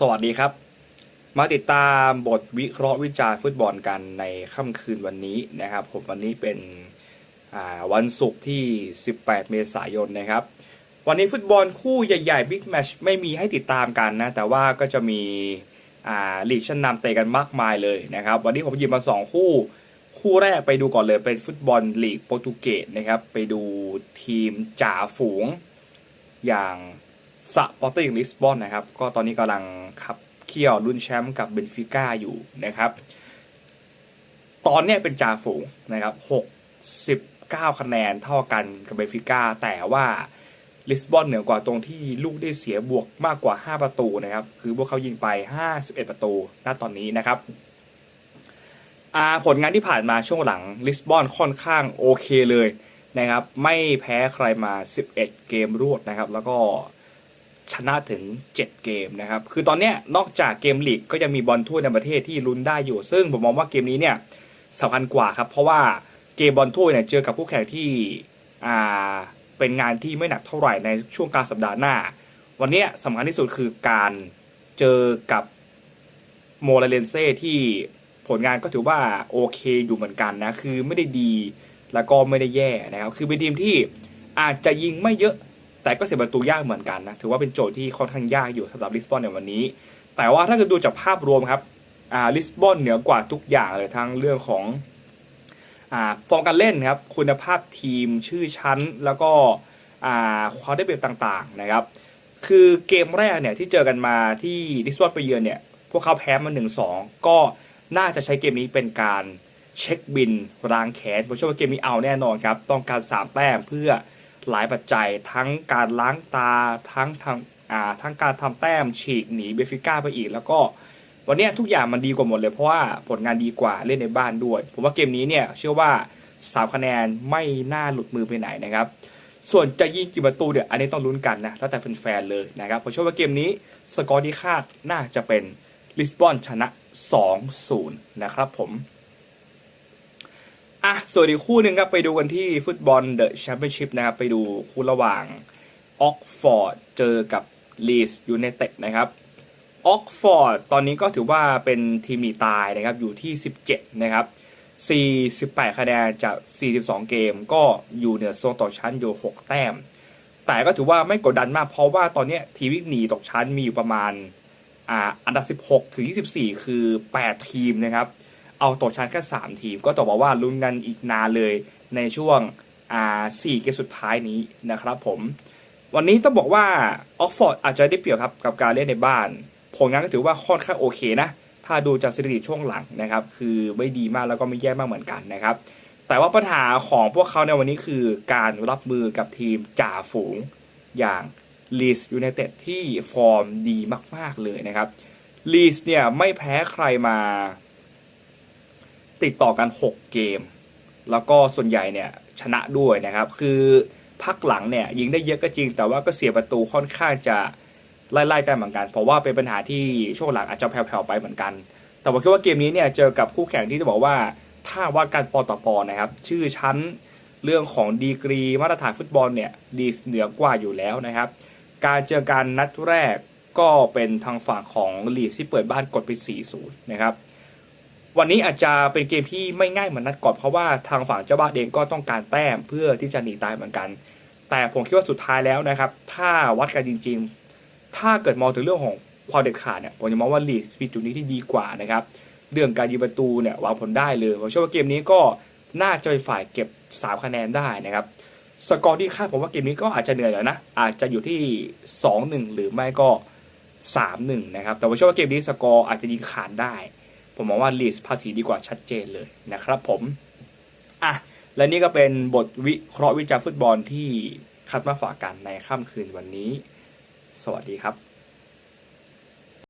สวัสดีครับ มาติดตามบทวิเคราะห์วิจารณ์ฟุตบอลกันในค่ำคืนวันนี้นะครับ ผมวันนี้เป็นวันศุกร์ที่ 18 เมษายนนะครับ วันนี้ฟุตบอลคู่ใหญ่ๆบิ๊กแมชไม่มีให้ติดตามกันนะ แต่ว่าก็จะมีลีกชั้นนำเตะกันมากมายเลยนะครับ วันนี้ผมหยิบมา 2 คู่ คู่แรกไปดูก่อนเลยเป็นฟุตบอลลีกโปรตุเกสนะครับ ไปดูทีมจ่าฝูงอย่าง สปอร์ติ้งลิสบอนนะครับ ก็ตอนนี้กำลังขับเคี่ยวรุ่นแชมป์กับเบนฟิก้าอยู่นะครับ ตอนนี้เป็นจ่าฝูงนะครับ 69 คะแนนเท่ากันกับเบนฟิก้าแต่ว่าลิสบอนเหนือกว่าตรงที่ลูกได้เสียบวกมากกว่า 5 ประตูนะครับ คือพวกเขายิงไป 51 ประตูณตอนนี้นะครับผลงานที่ผ่านมาช่วงหลังลิสบอนค่อนข้างโอเคเลยนะครับ ไม่แพ้ใครมา 11 เกมรวดนะครับ แล้วก็ ชนะถึง 7 เกมนะครับ คือตอนนี้นอกจากเกมลีกก็ยังมีบอลถ้วยในประเทศที่ลุ้นได้อยู่ ซึ่งผมมองว่าเกมนี้เนี่ยสำคัญกว่าครับ เพราะว่าเกมบอลถ้วยเนี่ยเจอกับคู่แข่งที่อ่าเป็นงานที่ไม่หนักเท่าไหร่ในช่วงกลางสัปดาห์หน้า วันนี้สำคัญที่สุดคือการเจอกับโมเรเลนเซ่ที่ผลงานก็ถือว่าโอเคอยู่เหมือนกันนะ คือไม่ได้ดีแล้วก็ไม่ได้แย่นะครับ คือเป็นทีมที่อาจจะยิงไม่เยอะ แต่ก็เสียประตูยากเหมือนกันนะถือว่าเป็นโจทย์ที่ค่อนข้างยากอยู่สำหรับลิสบอนในวันนี้ แต่ว่าถ้าเกิดดูจากภาพรวมครับอ่าลิสบอนเหนือกว่าทุกอย่างเลยทั้งเรื่องของอ่าฟอร์มการเล่นครับคุณภาพทีมชื่อชั้นแล้วก็อ่าความได้เปรียบต่างๆนะครับคือเกมแรกเนี่ยที่เจอกันมาที่ลิสบอนไปเยือนเนี่ยพวกเขาแพ้มา 1-2 ก็น่าจะใช้เกมนี้เป็นการเช็คบินล้างแค้นผมเชื่อว่าเกมนี้เอาแน่นอนครับ ต้องการ 3 แต้มเพื่อ หลายปัจจัยทั้งการล้างตาทั้งทำอ่าทั้งการทำแต้มฉีกหนีเบฟิก้าไปอีก แล้วก็วันนี้ทุกอย่างมันดีกว่าหมดเลยเพราะว่าผลงานดีกว่าเล่นในบ้านด้วย ผมว่าเกมนี้เนี่ยเชื่อว่า3คะแนนไม่น่าหลุดมือไปไหนนะครับส่วนจะยิงกี่ประตูเนี่ยอันนี้ต้องลุ้นกันนะแล้วแต่แฟนๆเลยนะครับผมเชื่อว่าเกมนี้สกอร์ที่คาดน่าจะเป็นลิสบอนชนะ 2-0 นะครับผม อะส่วนอีกคู่หนึ่งครับไปดูกันที่ฟุตบอลเดอะแชมเปี้ยนชิพนะครับ ไปดูคู่ระหว่างออกฟอร์ดเจอกับลีสยู i นเต็ดนะครับออกฟอร์ดตอนนี้ก็ถือว่าเป็นทีมหนีตายนะครับ อยู่ที่ 17 นะครับ 48 คะแนนจาก 42 เกม ก็อยู่เหนือโซนตกชั้นอยู่ 6 แต้ม แต่ก็ถือว่าไม่กดดันมากเพราะว่าตอนนี้ทีมวิ่งหนีตกชั้นมีอยู่ประมาณอ่าอันดับ 16 ถึง 24 คือ 8 ทีมนะครับ เอาตกชั้นแค่ 3 ทีม ก็ต้องบอกว่าลุ้นกันอีกนานเลยในช่วงอ่า4เกมสุดท้ายนี้นะครับผม วันนี้ต้องบอกว่าออกฟอร์ดอาจจะได้เปรียบครับกับการเล่นในบ้าน ผลงานก็ถือว่าค่อนข้างโอเคนะ ถ้าดูจากสถิติช่วงหลังนะครับ คือไม่ดีมากแล้วก็ไม่แย่มากเหมือนกันนะครับ แต่ว่าปัญหาของพวกเขาในวันนี้คือการรับมือกับทีมจ่าฝูงอย่างลีสยูไนเต็ดที่ฟอร์มดีมาก ๆ เลยนะครับลีสเนี่ยไม่แพ้ใครมา ติดต่อกัน 6 เกม แล้วก็ส่วนใหญ่เนี่ยชนะด้วยนะครับ คือพักหลังเนี่ยยิงได้เยอะก็จริง แต่ว่าก็เสียประตูค่อนข้างจะไล่ๆกันเหมือนกัน เพราะว่าเป็นปัญหาที่ช่วงหลังอาจจะแผ่วๆไปเหมือนกัน แต่ผมคิดว่าเกมนี้เนี่ยเจอกับคู่แข่งที่จะบอกว่าถ้าว่าการปอต่อปอนะครับ ชื่อชั้นเรื่องของดีกรีมาตรฐานฟุตบอลเนี่ยดีเหนือกว่าอยู่แล้วนะครับ การเจอการนัดแรกก็เป็นทางฝั่งของลีสที่เปิดบ้านกดไป 4-0 นะครับ วันนี้อาจจะเป็นเกมที่ไม่ง่ายเหมือนนัดก่อนเพราะว่าทางฝั่งเจ้าบ้านเองก็ต้องการแต้มเพื่อที่จะหนีตายเหมือนกัน แต่ผมคิดว่าสุดท้ายแล้วนะครับ ถ้าวัดกันจริง ๆ ถ้าเกิดมองถึงเรื่องของความเด็ดขาดเนี่ยผมจะมองว่าลีสมีจุดนี้ที่ดีกว่านะครับเรื่องการยิงประตูเนี่ยวางผลได้เลยผมเชื่อว่าเกมนี้ก็น่าจะเป็นฝ่ายเก็บ3คะแนนได้นะครับสกอร์ที่คาดผมว่าเกมนี้ก็อาจจะเหนื่อยแล้วนะอาจจะอยู่ที่ 2-1 หรือไม่ก็ 3-1 นะครับแต่ว่าเชื่อว่าเกมนี้สกอร์อาจจะยิงขาดได้ ผมมองว่าลีสภาษีดีกว่าชัดเจนเลยนะครับผมอะและนี่ก็เป็นบทวิเคราะห์วิจารฟุตบอลที่คัดมาฝากกันในค่ำคืนวันนี้ สวัสดีครับ